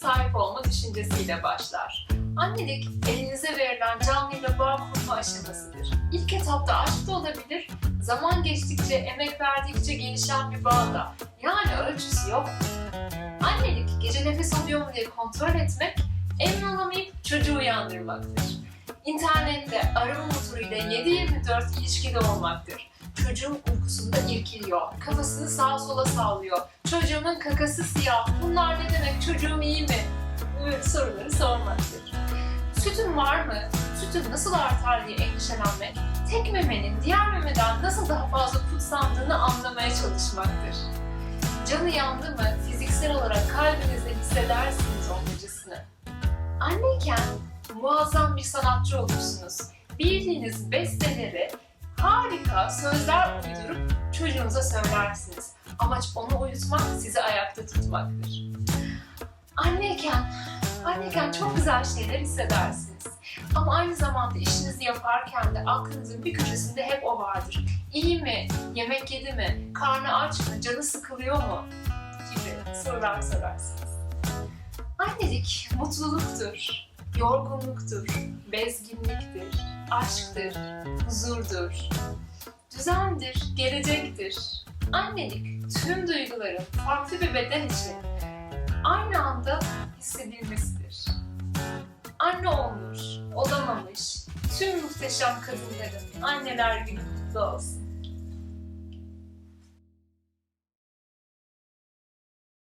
sahip olma düşüncesiyle başlar. Annelik elinize verilen canlıyla bağ kurma aşamasıdır. İlk etapta aşk da olabilir, zaman geçtikçe, emek verdikçe gelişen bir bağ da. Yani ölçüsü yok. Annelik gece nefes alıyor mu diye kontrol etmek, emin olamayıp çocuğu uyandırmaktır. İnternette arama motoruyla 7-24 ilişkide olmaktır. Çocuğun uykusunda irkiliyor, kafasını sağa sola sallıyor. Çocuğumun kakası siyah, bunlar ne demek, çocuğum iyi mi? Böyle soruları sormaktır. Sütün var mı? Sütün nasıl artar diye endişelenmek, tek memenin diğer memeden nasıl daha fazla kutsandığını anlamaya çalışmaktır. Canı yandı mı fiziksel olarak kalbinizde hissedersiniz onun acısını. Anneyken muazzam bir sanatçı olursunuz. Bildiğiniz besteleri harika sözler uydurup çocuğunuza söylersiniz. Amaç onu uyutmak, sizi ayakta tutmaktır. Anneyken, anneyken çok güzel şeyler hissedersiniz. Ama aynı zamanda işinizi yaparken de aklınızın bir köşesinde hep o vardır. İyi mi? Yemek yedi mi? Karnı aç mı? Canı sıkılıyor mu? Gibi sorular sorarsınız. Annelik mutluluktur, yorgunluktur, bezginliktir, aşktır, huzurdur, düzendir, gelecektir. Annelik tüm duyguların farklı bir beden için aynı anda hissedilmesidir. Anne olmuş, olamamış, tüm muhteşem kadınların anneler günü kutlu olsun.